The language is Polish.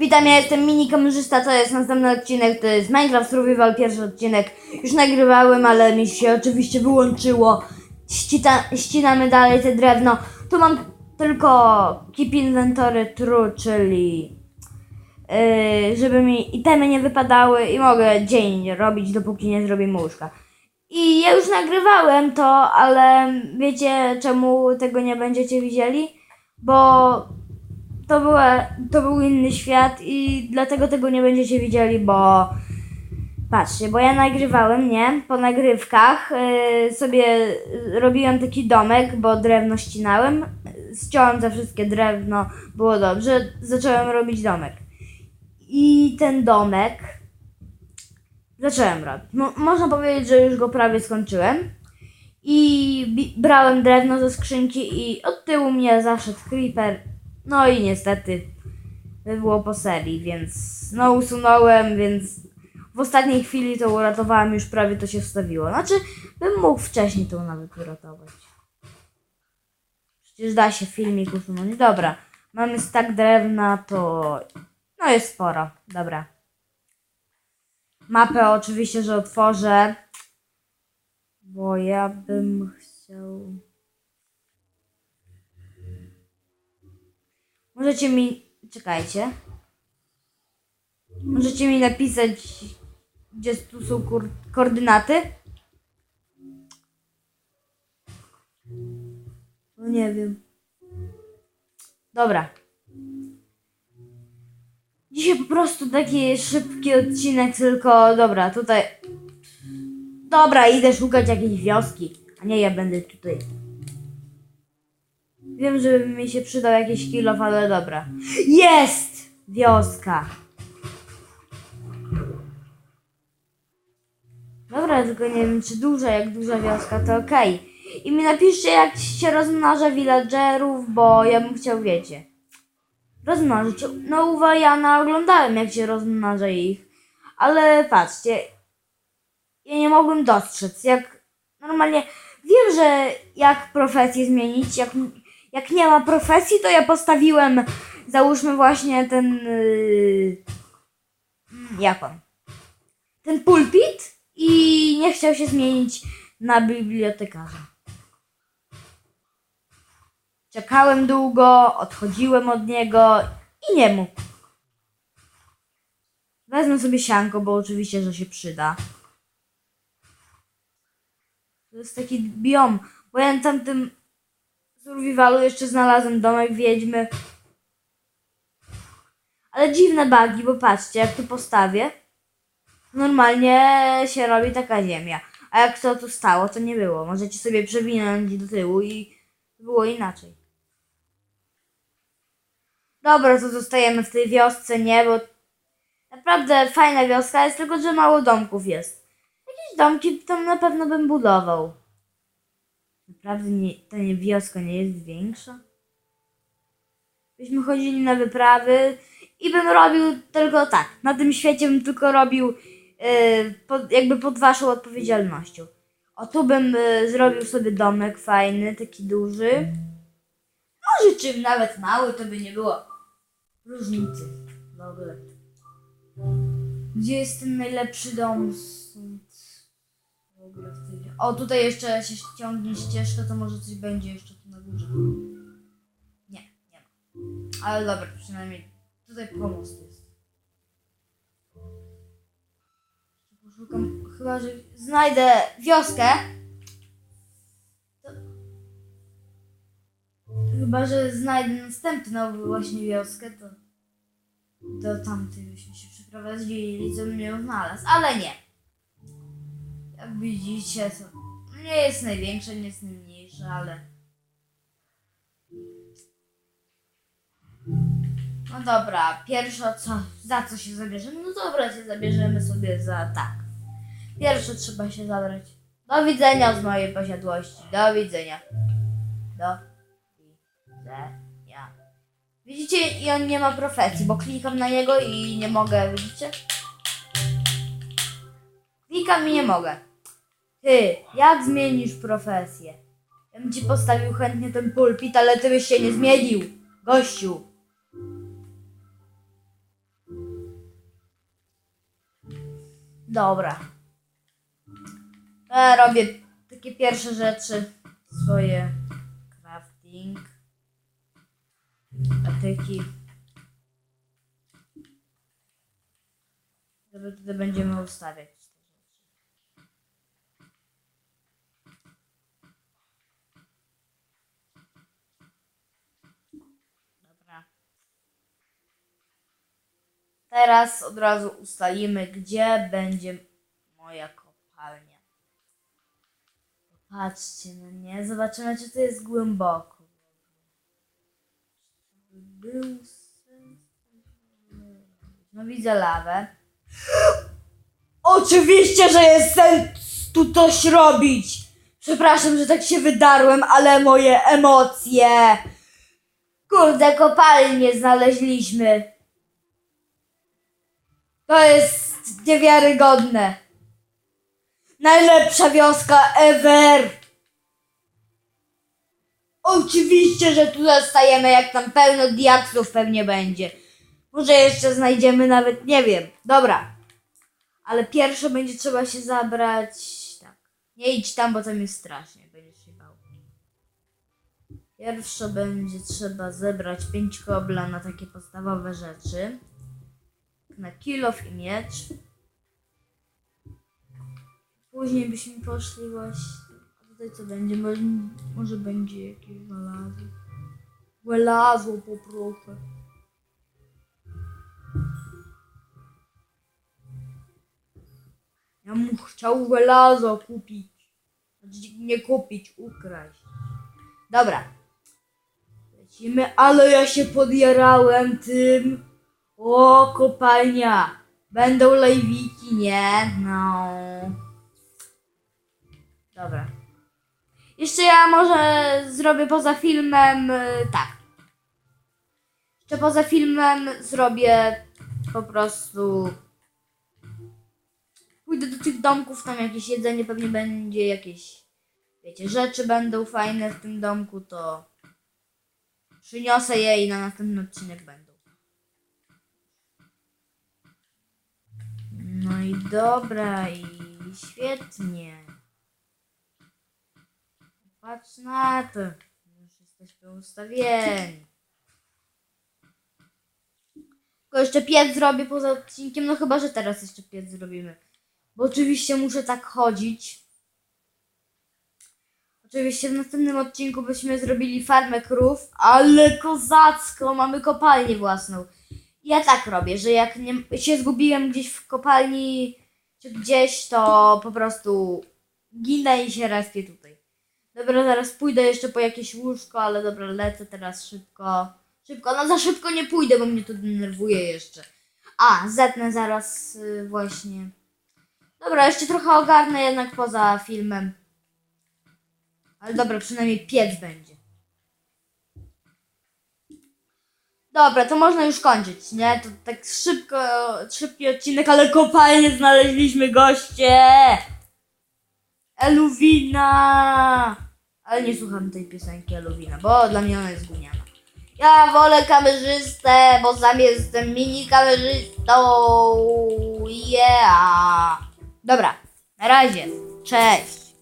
Witam, ja jestem Mini Kamerzysta, to jest następny odcinek, to jest Minecraft Survival, pierwszy odcinek. Już nagrywałem, ale mi się oczywiście wyłączyło. Ścita, ścinamy dalej te drewno. Tu mam tylko Keep Inventory True, czyli yy, żeby mi itemy nie wypadały i mogę dzień robić, dopóki nie zrobię łóżka. I ja już nagrywałem to, ale wiecie czemu tego nie będziecie widzieli? Bo to, była, to był inny świat i dlatego tego nie będziecie widzieli, bo patrzcie, bo ja nagrywałem, nie? Po nagrywkach yy, sobie robiłem taki domek, bo drewno ścinałem, ściąłem za wszystkie drewno, było dobrze, zacząłem robić domek. I ten domek zacząłem robić. Mo- można powiedzieć, że już go prawie skończyłem. I brałem drewno ze skrzynki i od tyłu mnie zaszedł creeper. No i niestety było po serii, więc no usunąłem, więc w ostatniej chwili to uratowałem, już prawie to się wstawiło. Znaczy, bym mógł wcześniej to nawet uratować. Przecież da się filmik usunąć. Dobra, mamy stak drewna, to no jest sporo. Dobra. Mapę oczywiście, że otworzę, bo ja bym chciał... Możecie mi. Czekajcie. Możecie mi napisać, gdzie tu są koordynaty? No nie wiem. Dobra. Dzisiaj po prostu taki szybki odcinek, tylko dobra, tutaj. Dobra, idę szukać jakiejś wioski, a nie ja będę tutaj. Wiem, że mi się przydał jakiś kilof, ale dobra. Jest! Wioska. Dobra, tylko nie wiem, czy duża, jak duża wioska, to okej. I mi napiszcie, jak się rozmnaża villagerów, bo ja bym chciał, wiecie, rozmnożyć. No, u Wajana oglądałem, jak się rozmnaża ich, ale patrzcie, ja nie mogłem dostrzec, jak normalnie, wiem, że jak profesję zmienić, jak, jak nie ma profesji, to ja postawiłem, załóżmy właśnie ten, yy, jak on, ten pulpit i nie chciał się zmienić na bibliotekarza. Czekałem długo, odchodziłem od niego i nie mógł. Wezmę sobie sianko, bo oczywiście, że się przyda. To jest taki biom, bo ja tamtym survivalu jeszcze znalazłem domek wiedźmy. Ale dziwne bugi, bo patrzcie, jak tu postawię, normalnie się robi taka ziemia. A jak to tu stało, to nie było. Możecie sobie przewinąć do tyłu i było inaczej. Dobra, to zostajemy w tej wiosce, nie? Bo naprawdę fajna wioska jest, tylko że mało domków jest. Jakieś domki tam na pewno bym budował. Naprawdę nie, ta nie wioska nie jest większa? Byśmy chodzili na wyprawy i bym robił tylko tak. Na tym świecie bym tylko robił yy, pod, jakby pod waszą odpowiedzialnością. O tu bym yy, zrobił sobie domek fajny, taki duży. Może czym nawet mały, to by nie było różnicy w ogóle. Gdzie jest ten najlepszy dom stąd? O, tutaj jeszcze się ściągnie ścieżka, to może coś będzie jeszcze tu na górze. Nie, nie ma. Ale dobra, przynajmniej tutaj pomost jest. Poszukam, chyba, że znajdę wioskę. To... Chyba, że znajdę następną właśnie wioskę, to do tamtej byśmy się przeprowadzili, co bym ją znalazł, ale nie. Jak widzicie, to nie jest największe, nie jest najmniejsze, ale... No dobra, pierwsze co, za co się zabierzemy? No dobra, się zabierzemy sobie za tak. Pierwsze trzeba się zabrać. Do widzenia z mojej posiadłości. Do widzenia. Do widzenia. Widzicie, i on nie ma profesji, bo klikam na niego i nie mogę, widzicie? Klikam i nie mogę. Ty, jak zmienisz profesję? Ja bym ci postawił chętnie ten pulpit, ale ty byś się nie zmienił, gościu. Dobra. E, robię takie pierwsze rzeczy swoje. Crafting. Patyki. Dobra, tutaj będziemy ustawiać. Teraz od razu ustalimy, gdzie będzie moja kopalnia. Patrzcie, no nie? Zobaczymy, czy to jest głęboko. Był? No widzę lawę. Oczywiście, że jest sens tu coś robić. Przepraszam, że tak się wydarłem, ale moje emocje. Kurde, kopalnię znaleźliśmy. To jest niewiarygodne. Najlepsza wioska ever. Oczywiście, że tu zostajemy, jak tam pełno diaksów pewnie będzie. Może jeszcze znajdziemy nawet, nie wiem. Dobra. Ale pierwsze będzie trzeba się zabrać. Tak. Nie idź tam, bo tam jest strasznie. Będziesz się bał. Pierwsze będzie trzeba zebrać pięć kobla na takie podstawowe rzeczy. Na kilof i miecz. Później byśmy poszli właśnie. A tutaj co będzie? Może, może będzie jakieś żelazo. Żelazo poproszę. Ja mu chciał żelazo kupić. Znaczy nie kupić, ukraść. Dobra. Lecimy, ale ja się podjarałem tym. O, kopalnia. Będą lejwiki, nie? No. Dobra. Jeszcze ja może zrobię poza filmem, y, tak. Jeszcze poza filmem zrobię po prostu pójdę do tych domków, tam jakieś jedzenie pewnie będzie, jakieś, wiecie, rzeczy będą fajne w tym domku, to przyniosę je i na następny odcinek będą. No i dobra, i świetnie. Patrz na to. Już jesteśmy ustawieni. Tylko jeszcze piec zrobię poza odcinkiem, no chyba, że teraz jeszcze piec zrobimy. Bo oczywiście muszę tak chodzić. Oczywiście w następnym odcinku byśmy zrobili farmę krów, ale kozacko, mamy kopalnię własną. Ja tak robię, że jak nie, się zgubiłem gdzieś w kopalni czy gdzieś, to po prostu ginę i się respię tutaj. Dobra, zaraz pójdę jeszcze po jakieś łóżko, ale dobra, lecę teraz szybko. Szybko, no za szybko nie pójdę, bo mnie to denerwuje jeszcze. A, zetnę zaraz y, właśnie. Dobra, jeszcze trochę ogarnę jednak poza filmem. Ale dobra, przynajmniej piec będzie. Dobra, to można już kończyć, nie? To tak szybko, szybki odcinek, ale kopalnie znaleźliśmy goście! Eluwina! Ale nie słucham tej piosenki Eluwina, bo dla mnie ona jest gówniana. Ja wolę kamerzystę, bo sam jestem mini kamerzystą. Yeah! Dobra, na razie. Cześć!